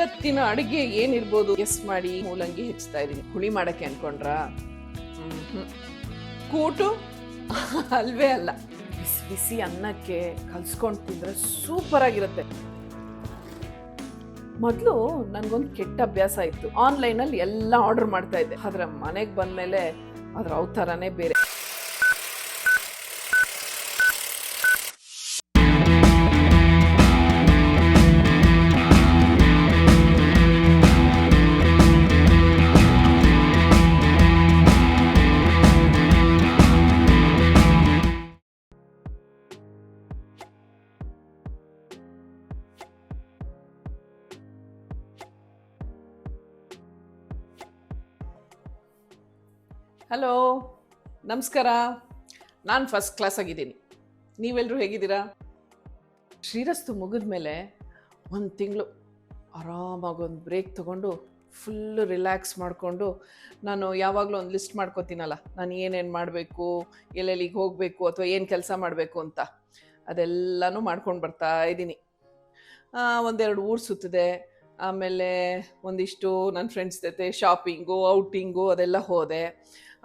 ಇವತ್ತಿನ ಅಡುಗೆ ಏನಿರ್ಬೋದು? ಎಸ್ ಮಾಡಿ ಮೂಲಂಗಿ ಹೆಚ್ಚುತ್ತಾ ಇದೀನಿ ಹುಳಿ ಮಾಡಕ್ಕೆ ಅನ್ಕೊಂಡ್ರಾ. ಕೂಟು? ಅಲ್ವೇ ಅಲ್ಲ. ಬಿಸಿ ಬಿಸಿ ಅನ್ನಕ್ಕೆ ಕಲ್ಸ್ಕೊಂಡು ತಿಂದ್ರೆ ಸೂಪರ್ ಆಗಿರುತ್ತೆ. ಮೊದಲು ನನಗೊಂದು ಕೆಟ್ಟ ಅಭ್ಯಾಸ ಇತ್ತು. ಆನ್ಲೈನಲ್ಲಿ ಎಲ್ಲ ಆರ್ಡರ್ ಮಾಡ್ತಾ ಇದ್ದೆ. ಆದರೆ ಮನೆಗೆ ಬಂದಮೇಲೆ ಅದರ ಅವತಾರನೇ ಬೇರೆ. ನಮಸ್ಕಾರ. ನಾನು ಫಸ್ಟ್ ಕ್ಲಾಸ್ ಆಗಿದ್ದೀನಿ. ನೀವೆಲ್ಲರೂ ಹೇಗಿದ್ದೀರಾ? ಶ್ರೀರಸ್ತು ಮುಗಿದ ಮೇಲೆ ಒಂದು ತಿಂಗಳು ಆರಾಮಾಗಿ ಒಂದು ಬ್ರೇಕ್ ತೊಗೊಂಡು ಫುಲ್ಲು ರಿಲ್ಯಾಕ್ಸ್ ಮಾಡಿಕೊಂಡು ನಾನು ಯಾವಾಗಲೂ ಒಂದು ಲಿಸ್ಟ್ ಮಾಡ್ಕೋತೀನಲ್ಲ, ನಾನು ಏನೇನು ಮಾಡಬೇಕು, ಎಲ್ಲೆಲ್ಲಿಗೆ ಹೋಗಬೇಕು ಅಥವಾ ಏನು ಕೆಲಸ ಮಾಡಬೇಕು ಅಂತ, ಅದೆಲ್ಲನೂ ಮಾಡ್ಕೊಂಡು ಬರ್ತಾ ಇದ್ದೀನಿ. ಒಂದೆರಡು ಊರು ಸುತ್ತಿದೆ. ಆಮೇಲೆ ಒಂದಿಷ್ಟು ನನ್ನ ಫ್ರೆಂಡ್ಸ್ ಜೊತೆ ಶಾಪಿಂಗು ಔಟಿಂಗು ಅದೆಲ್ಲ ಹೋದೆ.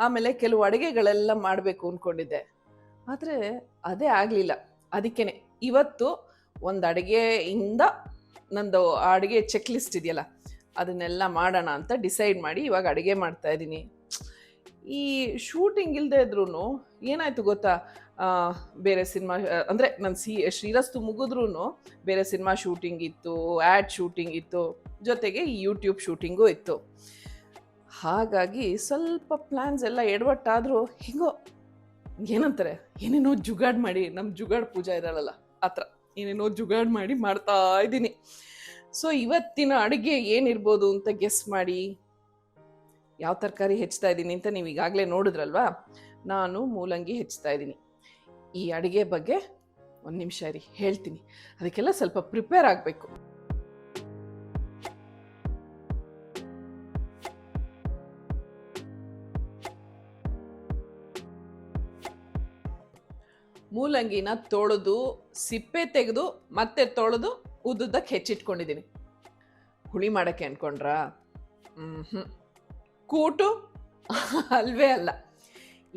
ಆಮೇಲೆ ಕೆಲವು ಅಡುಗೆಗಳೆಲ್ಲ ಮಾಡಬೇಕು ಅಂದ್ಕೊಂಡಿದ್ದೆ ಆದರೆ ಅದೇ ಆಗಲಿಲ್ಲ. ಅದಕ್ಕೇ ಇವತ್ತು ಒಂದು ಅಡುಗೆಯಿಂದ ನಂದು ಆ ಅಡುಗೆ ಚೆಕ್ ಲಿಸ್ಟ್ ಇದೆಯಲ್ಲ, ಅದನ್ನೆಲ್ಲ ಮಾಡೋಣ ಅಂತ ಡಿಸೈಡ್ ಮಾಡಿ ಇವಾಗ ಅಡುಗೆ ಮಾಡ್ತಾ ಇದ್ದೀನಿ. ಈ ಶೂಟಿಂಗ್ ಇಲ್ಲದೆ ಇದ್ರೂ ಏನಾಯಿತು ಗೊತ್ತಾ? ಬೇರೆ ಸಿನಿಮಾ ಅಂದರೆ ನನ್ನ ಸಿ, ಶ್ರೀರಸ್ತು ಮುಗಿದ್ರೂ ಬೇರೆ ಸಿನಿಮಾ ಶೂಟಿಂಗ್ ಇತ್ತು ಆ್ಯಡ್ ಶೂಟಿಂಗ್ ಇತ್ತು, ಜೊತೆಗೆ ಈ ಯೂಟ್ಯೂಬ್ ಶೂಟಿಂಗೂ ಇತ್ತು. ಹಾಗಾಗಿ ಸ್ವಲ್ಪ ಪ್ಲ್ಯಾನ್ಸ್ ಎಲ್ಲ ಎಡವಟ್ಟಾದರೂ ಹಿಂಗೋ ಏನಂತಾರೆ, ಏನೇನೋ ಜುಗಾಡ್ ಮಾಡಿ ನಮ್ಮ ಜುಗಾಡ್ ಪೂಜಾ ಇರಲ್ಲ ಆ ಥರ ಏನೇನೋ ಜುಗಾಡ್ ಮಾಡಿ ಮಾಡ್ತಾ ಇದ್ದೀನಿ. ಸೊ ಇವತ್ತಿನ ಅಡುಗೆ ಏನಿರ್ಬೋದು ಅಂತ ಗೆಸ್ ಮಾಡಿ, ಯಾವ ತರಕಾರಿ ಹೆಚ್ಚ್ತಾ ಇದ್ದೀನಿ ಅಂತ ನೀವು ಈಗಾಗಲೇ ನೋಡಿದ್ರಲ್ವಾ? ನಾನು ಮೂಲಂಗಿ ಹೆಚ್ಚ್ತಾ ಇದ್ದೀನಿ. ಈ ಅಡುಗೆ ಬಗ್ಗೆ ಒಂದು ನಿಮಿಷ ರೀ ಹೇಳ್ತೀನಿ. ಅದಕ್ಕೆಲ್ಲ ಸ್ವಲ್ಪ ಪ್ರಿಪೇರ್ ಆಗಬೇಕು. ಮೂಲಂಗಿನ ತೊಳೆದು ಸಿಪ್ಪೆ ತೆಗೆದು ಮತ್ತೆ ತೊಳೆದು ಉದ್ದುದ್ದಕ್ಕೆ ಹೆಚ್ಚಿಟ್ಕೊಂಡಿದ್ದೀನಿ ಹುಳಿ ಮಾಡೋಕ್ಕೆ ಅನ್ಕೊಂಡ್ರಾ? ಹ್ಞೂ ಕೂಟು ಅಲ್ವೇ ಅಲ್ಲ.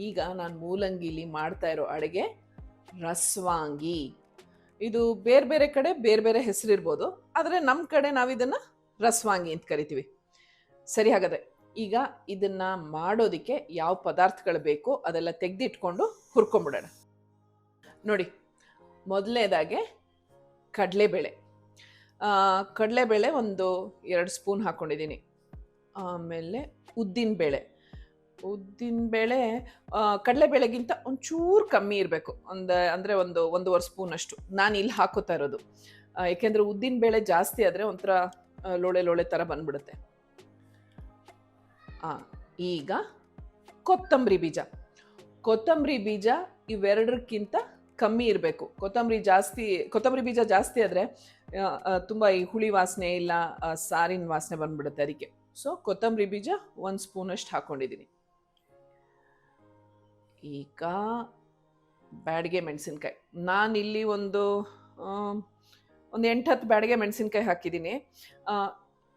ಈಗ ನಾನು ಮೂಲಂಗಿಲಿ ಮಾಡ್ತಾ ಇರೋ ಅಡುಗೆ ರಸ್ವಾಂಗಿ. ಇದು ಬೇರೆ ಬೇರೆ ಕಡೆ ಬೇರೆ ಬೇರೆ ಹೆಸರಿರ್ಬೋದು ಆದರೆ ನಮ್ಮ ಕಡೆ ನಾವಿದನ್ನು ರಸ್ವಾಂಗಿ ಅಂತ ಕರಿತೀವಿ. ಸರಿ ಹಾಗಾದರೆ, ಈಗ ಇದನ್ನು ಮಾಡೋದಕ್ಕೆ ಯಾವ ಪದಾರ್ಥಗಳು ಬೇಕು ಅದೆಲ್ಲ ತೆಗೆದಿಟ್ಕೊಂಡು ಹುರ್ಕೊಂಬಿಡೋಣ. ನೋಡಿ ಮೊದಲನೇದಾಗೆ ಕಡಲೆಬೇಳೆ. ಕಡಲೆಬೇಳೆ ಒಂದು ಎರಡು ಸ್ಪೂನ್ ಹಾಕ್ಕೊಂಡಿದ್ದೀನಿ ಆಮೇಲೆ ಉದ್ದಿನಬೇಳೆ. ಉದ್ದಿನಬೇಳೆ ಕಡಲೆಬೇಳೆಗಿಂತ ಒಂಚೂರು ಕಮ್ಮಿ ಇರಬೇಕು. ಒಂದು, ಅಂದರೆ ಒಂದು ಒಂದೂವರೆ ಸ್ಪೂನ್ ಅಷ್ಟು. ನಾನು ಇಲ್ಲಿ ಹಾಕೋತಾ ಇರೋದು. ಏಕೆಂದರೆ ಉದ್ದಿನಬೇಳೆ ಜಾಸ್ತಿ ಆದರೆ ಒಂಥರ ಲೋಳೆ ಲೋಳೆ ಥರ ಬಂದ್ಬಿಡುತ್ತೆ. ಈಗ ಕೊತ್ತಂಬರಿ ಬೀಜ. ಕೊತ್ತಂಬರಿ ಬೀಜ ಇವೆರಡಕ್ಕಿಂತ ಕಮ್ಮಿ ಇರಬೇಕು. ಕೊತ್ತಂಬರಿ ಜಾಸ್ತಿ, ಕೊತ್ತಂಬರಿ ಬೀಜ ಜಾಸ್ತಿ ಆದರೆ ತುಂಬ ಈ ಹುಳಿ ವಾಸನೆ ಇಲ್ಲ ಸಾರಿನ ವಾಸನೆ ಬಂದ್ಬಿಡುತ್ತೆ ಅದಕ್ಕೆ. ಸೊ ಕೊತ್ತಂಬರಿ ಬೀಜ ಒಂದು ಸ್ಪೂನಷ್ಟು ಹಾಕ್ಕೊಂಡಿದ್ದೀನಿ ಈಗ ಬ್ಯಾಡಿಗೆ ಮೆಣಸಿನ್ಕಾಯಿ. ನಾನಿಲ್ಲಿ ಒಂದು ಒಂದು ಎಂಟು ಹತ್ತು ಬ್ಯಾಡಿಗೆ ಮೆಣಸಿನ್ಕಾಯಿ ಹಾಕಿದ್ದೀನಿ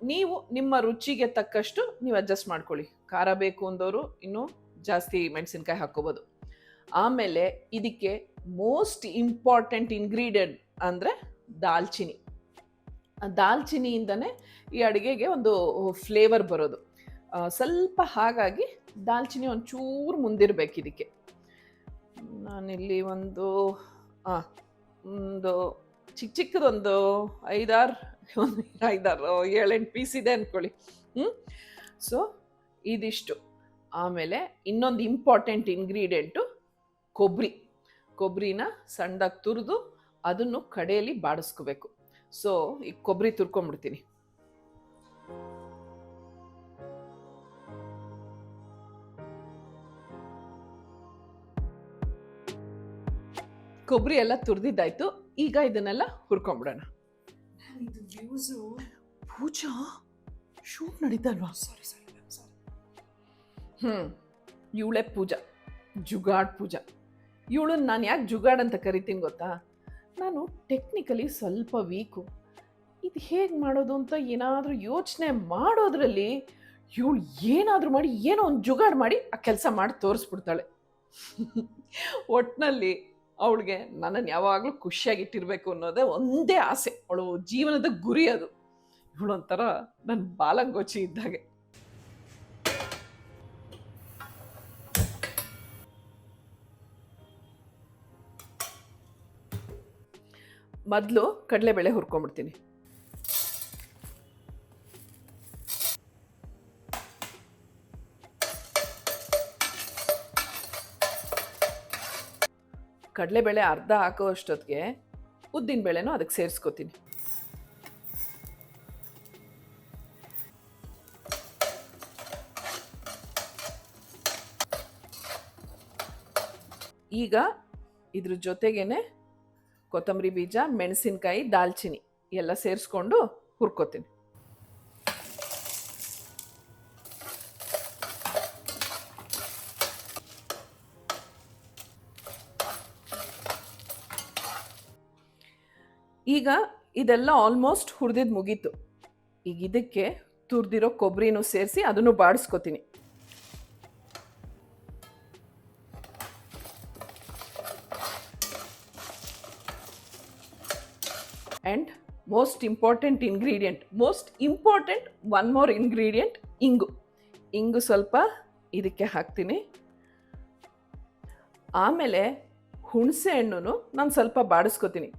ನೀವು ನಿಮ್ಮ ರುಚಿಗೆ ತಕ್ಕಷ್ಟು ನೀವು ಅಡ್ಜಸ್ಟ್ ಮಾಡ್ಕೊಳ್ಳಿ. ಖಾರ ಬೇಕು ಅಂದವರು ಇನ್ನೂ ಜಾಸ್ತಿ ಮೆಣಸಿನ್ಕಾಯಿ ಹಾಕ್ಕೋಬೋದು. ಆಮೇಲೆ ಇದಕ್ಕೆ ಮೋಸ್ಟ್ ಇಂಪಾರ್ಟೆಂಟ್ ಇಂಗ್ರೀಡಿಯೆಂಟ್ ಅಂದರೆ ದಾಲ್ಚಿನಿ. ದಾಲ್ಚಿನಿಯಿಂದನೇ ಈ ಅಡುಗೆಗೆ ಒಂದು ಫ್ಲೇವರ್ ಬರೋದು. ಸ್ವಲ್ಪ ಹಾಗಾಗಿ ದಾಲ್ಚಿನಿ ಒಂಚೂರು ಮುಂದಿರಬೇಕು ಇದಕ್ಕೆ. ನಾನಿಲ್ಲಿ ಒಂದು ಒಂದು ಚಿಕ್ಕ ಚಿಕ್ಕದೊಂದು ಐದಾರು, ಒಂದು ಐದಾರು, ಏಳೆಂಟು ಪೀಸ್ ಇದೆ ಅಂದ್ಕೊಳ್ಳಿ ಹ್ಞೂ ಸೊ ಇದಿಷ್ಟು. ಆಮೇಲೆ ಇನ್ನೊಂದು ಇಂಪಾರ್ಟೆಂಟ್ ಇಂಗ್ರೀಡಿಯೆಂಟು ಕೊಬ್ಬರಿ ಕೊಬ್ಬರಿನ ಸಣ್ಣದಾಗಿ ತುರಿದು ಅದನ್ನು ಕಡೆಯಲ್ಲಿ ಬಾಡಿಸ್ಕೋಬೇಕು. ಸೊ ಈಗ ಕೊಬ್ಬರಿ ತುರ್ಕೊಂಬಿಡ್ತೀನಿ. ಕೊಬ್ಬರಿ ಎಲ್ಲ ತುರಿದಿದ್ದಾಯ್ತು. ಈಗ ಇದನ್ನೆಲ್ಲ ವ್ಯೂಸು. ಪೂಜಾ ಶೂಟ್ ನಡೀತಲ್ವಾ? ಸಾರಿ ಸಾರಿ ಸಾರಿ ಹ್ಞೂ ಇವಳೆ ಪೂಜಾ ಜುಗಾಡ್ ಪೂಜಾ. ಇವಳನ್ನ ನಾನು ಯಾಕೆ ಜುಗಾಡ್ ಅಂತ ಕರಿತೀನಿ ಗೊತ್ತಾ? ನಾನು ಟೆಕ್ನಿಕಲಿ ಸ್ವಲ್ಪ ವೀಕು ಇದು ಹೇಗೆ ಮಾಡೋದು ಅಂತ ಏನಾದರೂ ಯೋಚನೆ ಮಾಡೋದ್ರಲ್ಲಿ ಇವಳು ಏನಾದರೂ ಮಾಡಿ, ಏನೋ ಒಂದು ಜುಗಾಡ್ ಮಾಡಿ ಆ ಕೆಲಸ ಮಾಡಿ ತೋರಿಸ್ಬಿಡ್ತಾಳೆ. ಒಟ್ಟಿನಲ್ಲಿ ಅವಳಿಗೆ ನನ್ನನ್ನು ಯಾವಾಗಲೂ ಖುಷಿಯಾಗಿಟ್ಟಿರಬೇಕು ಅನ್ನೋದೇ ಒಂದೇ ಆಸೆ. ಅವಳು ಜೀವನದ ಗುರಿ ಅದು. ಇವಳೊಂಥರ ನನ್ನ ಬಾಲಂಗೋಚಿ ಇದ್ದಾಗೆ ಮೊದಲು ಕಡಲೆಬೇಳೆ ಹುರ್ಕೊಂಡ್ಬಿಡ್ತೀನಿ ಕಡಲೆಬೇಳೆ ಅರ್ಧ ಹಾಕೋ ಅಷ್ಟೊತ್ತಿಗೆ ಉದ್ದಿನ ಬೇಳೆನೂ ಅದಕ್ಕೆ ಸೇರಿಸ್ಕೋತೀನಿ. ಈಗ ಇದ್ರ ಜೊತೆಗೇನೆ ಕೊತ್ತಂಬರಿ ಬೀಜ, ಮೆಣಸಿನಕಾಯಿ ದಾಲ್ಚಿನಿ ಎಲ್ಲ ಸೇರಿಸ್ಕೊಂಡು ಹುರ್ಕೋತೀನಿ. ಈಗ ಇದೆಲ್ಲ ಆಲ್ಮೋಸ್ಟ್ ಹುರಿದಿದ್ದು ಮುಗೀತು. ಈಗ ಇದಕ್ಕೆ ತುರಿದಿರೋ ಕೊಬ್ಬರಿನೂ ಸೇರಿಸಿ ಅದನ್ನು ಬಾಡಿಸ್ಕೊತೀನಿ. And most important ingredient most important one more ingredient ಇಂಗು. ಇಂಗು ಸ್ವಲ್ಪ ಇದಕ್ಕೆ ಹಾಕ್ತೀನಿ. ಆಮೇಲೆ ಹುಣಸೆ ಹಣ್ಣು ನಾನು ಸ್ವಲ್ಪ ಬಾಡಿಸ್ಕೊತೀನಿ.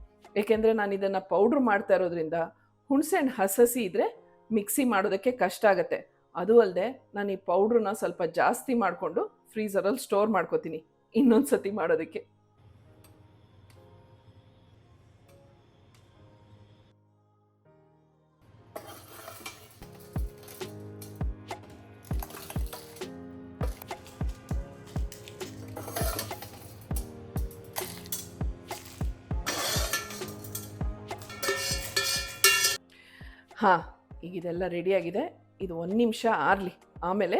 ಏಕೆಂದರೆ ನಾನು ಇದನ್ನು ಪೌಡ್ರ್ ಮಾಡ್ತಾ ಇರೋದ್ರಿಂದ ಹುಣಸೆ ಹಣ್ಣು ಹಸಸಿ ಇದ್ದರೆ ಮಿಕ್ಸಿ ಮಾಡೋದಕ್ಕೆ ಕಷ್ಟ ಆಗುತ್ತೆ. ಅದು ಅಲ್ಲದೆ ನಾನು ಈ ಪೌಡ್ರನ್ನ ಸ್ವಲ್ಪ ಜಾಸ್ತಿ ಮಾಡಿಕೊಂಡು ಫ್ರೀಸರಲ್ಲಿ ಸ್ಟೋರ್ ಮಾಡ್ಕೋತೀನಿ ಇನ್ನೊಂದು ಸತಿ ಮಾಡೋದಕ್ಕೆ. ಹಾಂ, ಈಗ ಇದೆಲ್ಲ ರೆಡಿಯಾಗಿದೆ ಇದು ಒಂದು ನಿಮಿಷ ಆರಲಿ. ಆಮೇಲೆ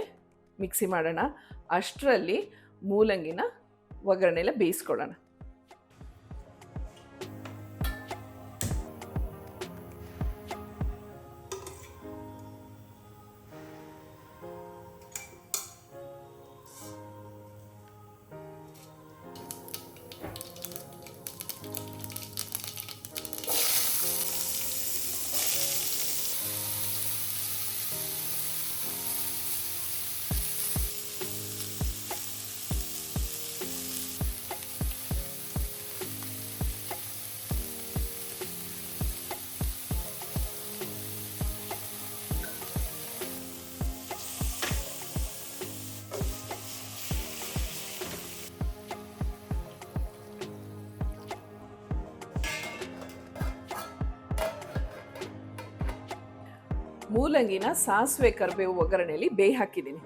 ಮಿಕ್ಸಿ ಮಾಡೋಣ. ಅಷ್ಟರಲ್ಲಿ ಮೂಲಂಗಿನ ಒಗ್ಗರಣೆಲ್ಲ ಬೇಯಿಸ್ಕೊಳ್ಳೋಣ. ಮೂಲಂಗಿನ ಸಾಸಿವೆ ಕರಿಬೇವು ಒಗ್ಗರಣೆಯಲ್ಲಿ ಬೇಯ್ ಹಾಕಿದ್ದೀನಿ.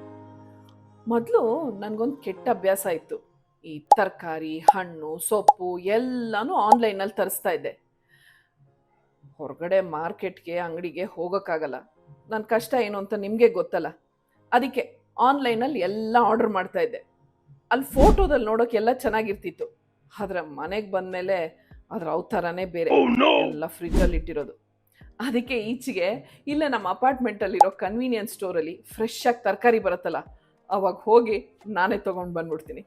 ಮೊದಲು ನನಗೊಂದು ಕೆಟ್ಟ ಅಭ್ಯಾಸ ಇತ್ತು. ಈ ತರಕಾರಿ ಹಣ್ಣು ಸೊಪ್ಪು ಎಲ್ಲನೂ ಆನ್ಲೈನಲ್ಲಿ ತರಿಸ್ತಾ ಇದ್ದೆ. ಹೊರಗಡೆ ಮಾರ್ಕೆಟ್ಗೆ ಅಂಗಡಿಗೆ ಹೋಗೋಕ್ಕಾಗಲ್ಲ. ನನ್ನ ಕಷ್ಟ ಏನು ಅಂತ ನಿಮಗೆ ಗೊತ್ತಲ್ಲ. ಅದಕ್ಕೆ ಆನ್ಲೈನಲ್ಲಿ ಎಲ್ಲ ಆರ್ಡರ್ ಮಾಡ್ತಾ ಇದ್ದೆ. ಅಲ್ಲಿ ಫೋಟೋದಲ್ಲಿ ನೋಡೋಕ್ಕೆಲ್ಲ ಚೆನ್ನಾಗಿರ್ತಿತ್ತು. ಆದರೆ ಮನೆಗೆ ಬಂದಮೇಲೆ ಅದ್ರ ಅವತಾರನೇ ಬೇರೆ. ಎಲ್ಲ ಫ್ರಿಜ್ಜಲ್ಲಿ ಇಟ್ಟಿರೋದು ಅದಕ್ಕೆ ಈಚೆಗೆ, ಇಲ್ಲೇ ನಮ್ಮ ಅಪಾರ್ಟ್ಮೆಂಟಲ್ಲಿರೋ ಕನ್ವೀನಿಯನ್ಸ್ ಸ್ಟೋರಲ್ಲಿ ಫ್ರೆಶ್ ಆಗಿ ತರಕಾರಿ ಬರುತ್ತಲ್ಲ, ಅವಾಗ ಹೋಗಿ ನಾನೇ ತೊಗೊಂಡು ಬಂದ್ಬಿಡ್ತೀನಿ.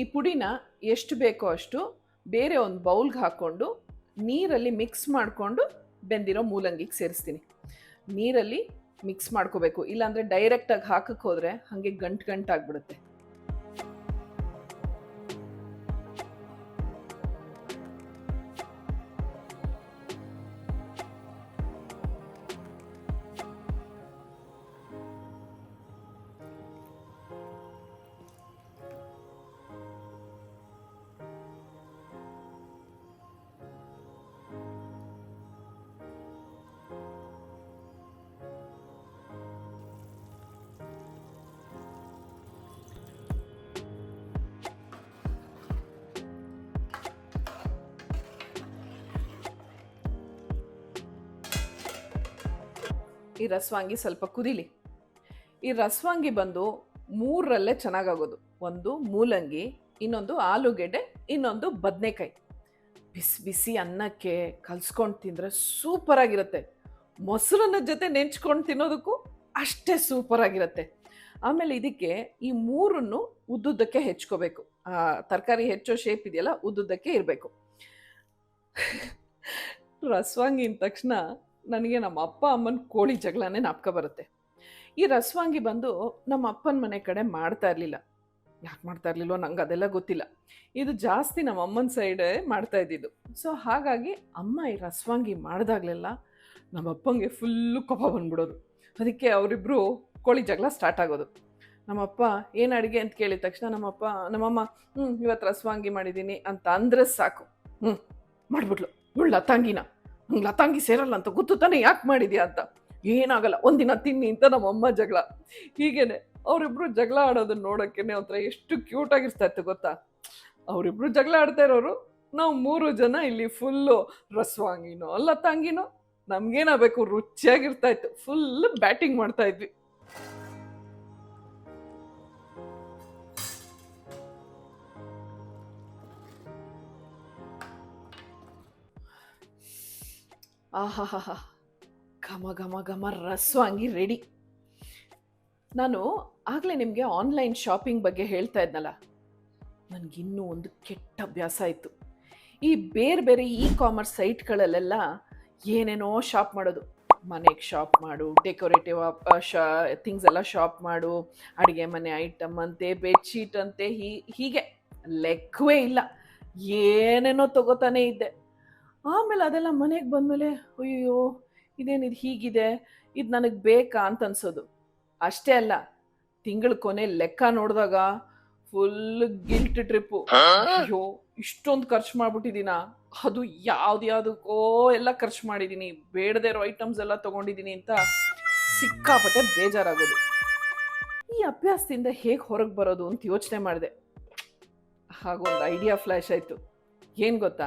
ಈ ಪುಡಿನ ಎಷ್ಟು ಬೇಕೋ ಅಷ್ಟು ಬೇರೆ ಒಂದು ಬೌಲ್ಗೆ ಹಾಕ್ಕೊಂಡು ನೀರಲ್ಲಿ ಮಿಕ್ಸ್ ಮಾಡಿಕೊಂಡು ಬೆಂದಿರೋ ಮೂಲಂಗಿಗೆ ಸೇರಿಸ್ತೀನಿ. ನೀರಲ್ಲಿ ಮಿಕ್ಸ್ ಮಾಡ್ಕೋಬೇಕು. ಇಲ್ಲಾಂದರೆ ಡೈರೆಕ್ಟಾಗಿ ಹಾಕಕ್ಕೆ ಹೋದರೆ ಹಾಗೆ ಗಂಟು ಗಂಟಾಗ್ಬಿಡುತ್ತೆ. ಈ ರಸವಾಂಗಿ ಸ್ವಲ್ಪ ಕುದಿಲಿ. ಈ ರಸವಾಂಗಿ ಬಂದು ಮೂರರಲ್ಲೇ ಚೆನ್ನಾಗಾಗೋದು. ಒಂದು ಮೂಲಂಗಿ, ಇನ್ನೊಂದು ಆಲೂಗೆಡ್ಡೆ, ಇನ್ನೊಂದು ಬದನೆಕಾಯಿ. ಬಿಸಿ ಬಿಸಿ ಅನ್ನಕ್ಕೆ ಕಲ್ಸ್ಕೊಂಡು ತಿಂದರೆ ಸೂಪರಾಗಿರುತ್ತೆ. ಮೊಸರನ್ನ ಜೊತೆ ನೆಂಚ್ಕೊಂಡು ತಿನ್ನೋದಕ್ಕೂ ಅಷ್ಟೇ ಸೂಪರಾಗಿರುತ್ತೆ. ಆಮೇಲೆ ಇದಕ್ಕೆ ಈ ಮೂರನ್ನು ಉದ್ದುದ್ದಕ್ಕೆ ಹೆಚ್ಕೋಬೇಕು. ತರಕಾರಿ ಹೆಚ್ಚೋ ಶೇಪ್ ಇದೆಯಲ್ಲ, ಉದ್ದುದ್ದಕ್ಕೆ ಇರಬೇಕು. ರಸವಾಂಗಿ ತಕ್ಷಣ ನನಗೆ ನಮ್ಮ ಅಪ್ಪ ಅಮ್ಮನ ಕೋಳಿ ಜಗಳನೇ ನಾಪ್ಕ ಬರುತ್ತೆ. ಈ ರಸವಾಂಗಿ ಬಂದು ನಮ್ಮ ಅಪ್ಪನ ಮನೆ ಕಡೆ ಮಾಡ್ತಾ ಇರಲಿಲ್ಲ. ಯಾಕೆ ಮಾಡ್ತಾ ಇರಲಿಲ್ಲೋ ನಂಗೆ ಅದೆಲ್ಲ ಗೊತ್ತಿಲ್ಲ. ಇದು ಜಾಸ್ತಿ ನಮ್ಮ ಅಮ್ಮನ ಸೈಡೇ ಮಾಡ್ತಾ ಇದ್ದಿದ್ದು. ಸೊ ಹಾಗಾಗಿ ಅಮ್ಮ ಈ ರಸವಾಂಗಿ ಮಾಡಿದಾಗಲೆಲ್ಲ ನಮ್ಮ ಅಪ್ಪಂಗೆ ಫುಲ್ಲು ಕೋಪ ಬಂದ್ಬಿಡೋದು. ಅದಕ್ಕೆ ಅವರಿಬ್ಬರು ಕೋಳಿ ಜಗಳ ಸ್ಟಾರ್ಟ್ ಆಗೋದು. ನಮ್ಮಪ್ಪ ಏನು ಅಡುಗೆ? ಅಂತ ಕೇಳಿದ ತಕ್ಷಣ ನಮ್ಮಪ್ಪ ನಮ್ಮಮ್ಮ ಹ್ಞೂ ಇವತ್ತು ರಸವಾಂಗಿ ಮಾಡಿದ್ದೀನಿ. ಅಂತ ಅಂದ್ರೆ ಸಾಕು. ಹ್ಞೂ ಮಾಡಿಬಿಟ್ಲು. ಉಳ್ಳ ಲತಾಂಗಿನ ನಂಗೆ ಲತಾಂಗಿ ಸೇರಲ್ಲ ಅಂತ ಗೊತ್ತು ತಾನೇ ಯಾಕೆ ಮಾಡಿದ್ಯಾ ಅಂತ? ಏನಾಗಲ್ಲ, ಒಂದಿನ ತಿನ್ನಿ ಅಂತ ನಮ್ಮಮ್ಮ ಜಗಳ. ಹೀಗೇನೆ ಅವರಿಬ್ರು ಜಗಳ ಆಡೋದನ್ನ ನೋಡೋಕ್ಕೇನೆ ಒಂಥರ ಎಷ್ಟು ಕ್ಯೂಟ್ ಆಗಿರ್ತಾ ಇತ್ತು ಗೊತ್ತಾ? ಅವರಿಬ್ರು ಜಗಳ ಆಡ್ತಾ ಇರೋರು, ನಾವು ಮೂರು ಜನ ಇಲ್ಲಿ ಫುಲ್ಲು ರಸವಾಂಗಿನೋ, ಲತಾಂಗಿನೋ, ನಮ್ಗೇನಾಗಬೇಕು ರುಚಿಯಾಗಿರ್ತಾ ಇತ್ತು. ಫುಲ್ ಬ್ಯಾಟಿಂಗ್ ಮಾಡ್ತಾ ಇದ್ವಿ. ಆಹಾಹಾ ಘಮ ಘಮ ಘಮ ರಸವಾಂಗಿ ರೆಡಿ ನಾನು ಆಗಲೇ ನಿಮಗೆ ಆನ್ಲೈನ್ ಶಾಪಿಂಗ್ ಬಗ್ಗೆ ಹೇಳ್ತಾ ಇದ್ನಲ್ಲ. ನನಗಿನ್ನೂ ಒಂದು ಕೆಟ್ಟ ಅಭ್ಯಾಸ ಇತ್ತು ಈ ಬೇರೆ ಬೇರೆ ಇ ಕಾಮರ್ಸ್ ಸೈಟ್ಗಳಲ್ಲೆಲ್ಲ ಏನೇನೋ ಶಾಪ್ ಮಾಡೋದು. ಮನೆಗೆ ಶಾಪ್ ಮಾಡು ಡೆಕೋರೇಟಿವ್ ಶಾ ಥಿಂಗ್ಸ್ ಎಲ್ಲ ಶಾಪ್ ಮಾಡು. ಅಡುಗೆ ಮನೆ ಐಟಮ್ ಅಂತೆ ಬೆಡ್ಶೀಟ್ ಅಂತೆ, ಹೀ, ಹೀಗೆ. ಲೆಕ್ಕವೇ ಇಲ್ಲ. ಏನೇನೋ ತಗೋತಾನೆ ಇದ್ದೆ. ಆಮೇಲೆ ಅದೆಲ್ಲ ಮನೆಗೆ ಬಂದಮೇಲೆ ಅಯ್ಯೋ ಇದೇನಿದು ಹೀಗಿದೆ? ಇದು ನನಗೆ ಬೇಕಾ ಅಂತ ಅನ್ಸೋದು ಅಷ್ಟೇ ಅಲ್ಲ ತಿಂಗಳ ಕೊನೆ ಲೆಕ್ಕ ನೋಡಿದಾಗ ಫುಲ್ ಗಿಲ್ಟ್ ಟ್ರಿಪ್ಪು. ಅಯ್ಯೋ ಇಷ್ಟೊಂದು ಖರ್ಚು ಮಾಡ್ಬಿಟ್ಟಿದ್ದೀನ. ಅದು ಯಾವ್ದು ಯಾವುದಕ್ಕೋ ಎಲ್ಲ ಖರ್ಚು ಮಾಡಿದ್ದೀನಿ ಬೇಡದೇ ಇರೋ ಐಟಮ್ಸ್ ಎಲ್ಲ ತಗೊಂಡಿದ್ದೀನಿ ಅಂತ ಸಿಕ್ಕಾಪಟ್ಟೆ ಬೇಜಾರಾಗೋದು. ಈ ಅಭ್ಯಾಸದಿಂದ ಹೇಗೆ ಹೊರಗೆ ಬರೋದು ಅಂತ ಯೋಚನೆ ಮಾಡಿದೆ. ಹಾಗೊಂದು ಐಡಿಯಾ ಫ್ಲ್ಯಾಶ್ ಆಯಿತು. ಏನು ಗೊತ್ತಾ?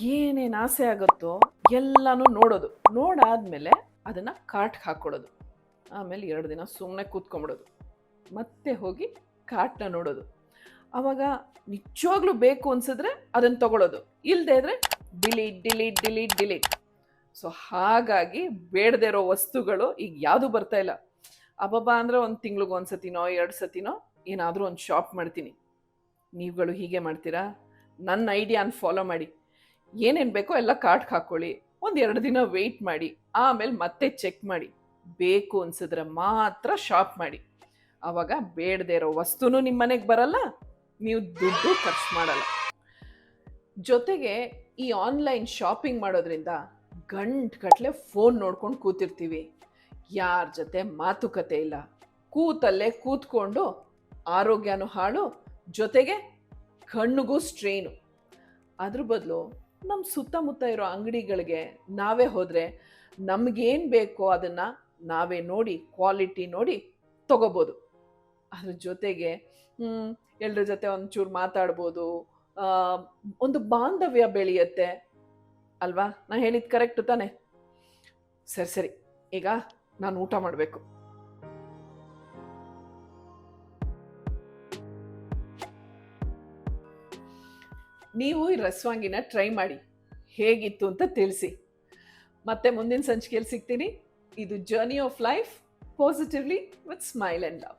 ಏನೇನು ಆಸೆ ಆಗುತ್ತೋ ಎಲ್ಲನೂ ನೋಡೋದು. ನೋಡಾದ್ಮೇಲೆ ಅದನ್ನು ಕಾರ್ಟ್ಗೆ ಹಾಕ್ಕೊಡೋದು ಆಮೇಲೆ ಎರಡು ದಿನ ಸುಮ್ಮನೆ ಕೂತ್ಕೊಂಬಿಡೋದು. ಮತ್ತೆ ಹೋಗಿ ಕಾರ್ಟ್ನ ನೋಡೋದು. ಆವಾಗ ನಿಜವಾಗ್ಲೂ ಬೇಕು ಅನ್ಸಿದ್ರೆ ಅದನ್ನು ತಗೊಳ್ಳೋದು ಇಲ್ಲದೆ ಇದ್ರೆ delete delete delete delete. So ಹಾಗಾಗಿ ಬೇಡದೇ ಇರೋ ವಸ್ತುಗಳು ಈಗ ಯಾವುದು ಬರ್ತಾ ಇಲ್ಲ. ಅಬ್ಬಬ್ಬ ಅಂದರೆ ಒಂದು ತಿಂಗ್ಳಿಗೆ ಒಂದು ಸತಿನೋ, ಎರಡು ಸತಿನೋ ಏನಾದರೂ ಒಂದು ಶಾಪ್ ಮಾಡ್ತೀನಿ. ನೀವುಗಳು ಹೀಗೆ ಮಾಡ್ತೀರಾ? ನನ್ನ ಐಡಿಯಾನ ಫಾಲೋ ಮಾಡಿ. ಏನೇನು ಬೇಕೋ ಎಲ್ಲ ಕಾರ್ಟ್ಗೆ ಹಾಕ್ಕೊಳ್ಳಿ ಒಂದು ಎರಡು ದಿನ ವೆಯ್ಟ್ ಮಾಡಿ. ಆಮೇಲೆ ಮತ್ತೆ ಚೆಕ್ ಮಾಡಿ. ಬೇಕು ಅನ್ಸಿದ್ರೆ ಮಾತ್ರ ಶಾಪ್ ಮಾಡಿ. ಆವಾಗ ಬೇಡದೇ ಇರೋ ವಸ್ತುನೂ ನಿಮ್ಮ ಮನೆಗೆ ಬರಲ್ಲ, ನೀವು ದುಡ್ಡು ಖರ್ಚು ಮಾಡಲ್ಲ. ಜೊತೆಗೆ ಈ ಆನ್ಲೈನ್ ಶಾಪಿಂಗ್ ಮಾಡೋದ್ರಿಂದ ಗಂಟುಗಟ್ಟಲೆ ಫೋನ್ ನೋಡ್ಕೊಂಡು ಕೂತಿರ್ತೀವಿ. ಯಾರ ಜೊತೆ ಮಾತುಕತೆ ಇಲ್ಲ. ಕೂತಲ್ಲೇ ಕೂತ್ಕೊಂಡು ಆರೋಗ್ಯನೂ ಹಾಳು, ಜೊತೆಗೆ ಕಣ್ಣಿಗೂ ಸ್ಟ್ರೈನು ಅದ್ರ ಬದಲು ನಮ್ಮ ಸುತ್ತಮುತ್ತ ಇರೋ ಅಂಗಡಿಗಳಿಗೆ ನಾವೇ ಹೋದರೆ ನಮಗೇನು ಬೇಕೋ ಅದನ್ನು ನಾವೇ ನೋಡಿ, ಕ್ವಾಲಿಟಿ ನೋಡಿ ತಗೋಬೋದು. ಅದ್ರ ಜೊತೆಗೆ ಎಲ್ಲರ ಜೊತೆ ಒಂಚೂರು ಮಾತಾಡ್ಬೋದು. ಒಂದು ಬಾಂಧವ್ಯ ಬೆಳೆಯುತ್ತೆ. ಅಲ್ವಾ? ನಾನು ಹೇಳಿದ್ದು ಕರೆಕ್ಟ್ ತಾನೆ? ಸರಿ ಸರಿ. ಈಗ ನಾನು ಊಟ ಮಾಡಬೇಕು. ನೀವು ಈ ರಸ್ವಾಂಗಿನ ಟ್ರೈ ಮಾಡಿ. ಹೇಗಿತ್ತು ಅಂತ ತಿಳಿಸಿ. ಮತ್ತೆ ಮುಂದಿನ ಸಂಚಿಕೆಯಲ್ಲಿ ಸಿಗ್ತೀನಿ. ಇದು journey of life positively with smile and love